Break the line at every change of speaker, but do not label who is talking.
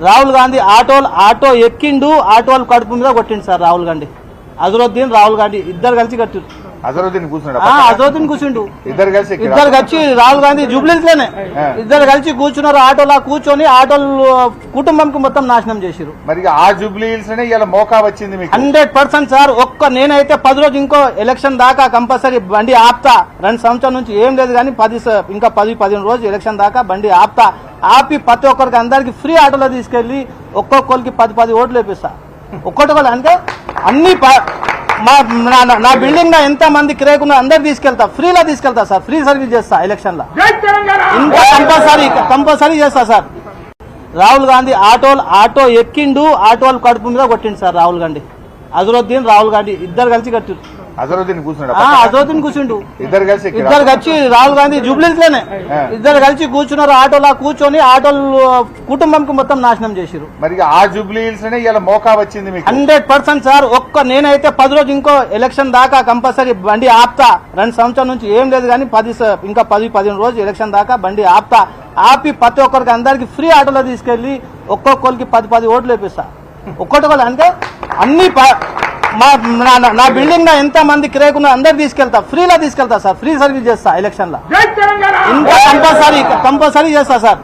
Rahul Gandhi auto auto ఎక్కిండు auto వాళ్ళు కడుపు మీద కొట్టిండు సార్ రాహుల్ గాంధీ. అజరుద్దీన్ రాహుల్ గాంధీ ఇద్దరు కలిసి కట్టిండు
అజరుద్దీన్ కూర్చున్నాడు.
అజరుద్దీన్ కూర్చుండు.
ఇద్దరు కలిసి?
ఇద్దరు కలిసి రాహుల్ గాంధీ
జూబ్లీస్లోనే.
ఇద్దరు కలిసి కూర్చున్నారు ఆటోలా కూర్చొని ఆటోలు కుటుంబంకి మొత్తం నాశనం చేసిరు
మరి ఆ జూబ్లీ హిల్స్లోనే ఇలా మోకా వచ్చింది మీకు.
హండ్రెడ్ పర్సెంట్ సార్ ఒక్క నేనైతే పది రోజు ఇంకో ఎలక్షన్ దాకా కంపల్సరీ బండి ఆపుతా. రెండు సంవత్సరాల నుంచి ఏం లేదు కానీ పది ఇంకా పది పదిహేను రోజు ఎలక్షన్ దాకా బండి ఆపుతా. ఆపి ప్రతి ఒక్కరికి అందరికి ఫ్రీ ఆటోలో తీసుకెళ్ళి ఒక్కొక్కరికి పది పది ఓట్లు వేపిస్తా. ఒక్కొక్కరు అంటే అన్ని మా నా- బిల్డింగ్లో ఎంత మంది కిరాయకున్న అందరు తీసుకెళ్తా ఫ్రీలో తీసుకెళ్తా సార్ ఫ్రీ సర్వీస్ చేస్తా ఎలక్షన్లో ఇంకా కంపల్సరీ కంపల్సరీ చేస్తా sir. Rahul Gandhi auto auto ఎక్కిండు auto వాళ్ళు కడుపు మీద కొట్టిండు సార్ రాహుల్ గాంధీ. అజరుద్దీన్ రాహుల్ గాంధీ ఇద్దరు కలిసి కట్టిరు
అజరుద్దీన్ కూర్చున్నాడు.
ఆ, అజరుద్దీన్ కూర్చుండు.
ఇద్దరు కలిసి?
ఇద్దరు కలిసి రాహుల్ గాంధీ
జూబ్లీస్లోనే.
ఇద్దరు కలిసి కూర్చున్నారు ఆటోలా కూర్చొని ఆటోలు కుటుంబంకి మొత్తం నాశనం చేసిరు
మరి ఆ జూబ్లీ హిల్స్లోనే ఇలా మోకా వచ్చింది మీకు.
హండ్రెడ్ పర్సెంట్ సార్ ఒక్క నేనైతే పది రోజు ఇంకో ఎలక్షన్ దాకా కంపల్సరీ బండి ఆపుతా. రెండు సంవత్సరాల నుంచి ఏం లేదు కానీ పది ఇంకా పది పదిహేను రోజు ఎలక్షన్ దాకా బండి ఆపుతా. ఆపి ప్రతి ఒక్కరికి అందరికి ఫ్రీ ఆటోలో తీసుకెళ్ళి ఒక్కొక్కరికి పది పది ఓట్లు వేపిస్తా. ఒక్కొక్కరు అంటే అన్ని మా నా- బిల్డింగ్లో ఎంత మంది కిరాయకున్న అందరు తీసుకెళ్తా. ఫ్రీలో తీసుకెళ్తా సార్. ఫ్రీ సర్వీస్ చేస్తా ఎలక్షన్లో. ఇంకా కంపల్సరీ కంపల్సరీ చేస్తా సార్.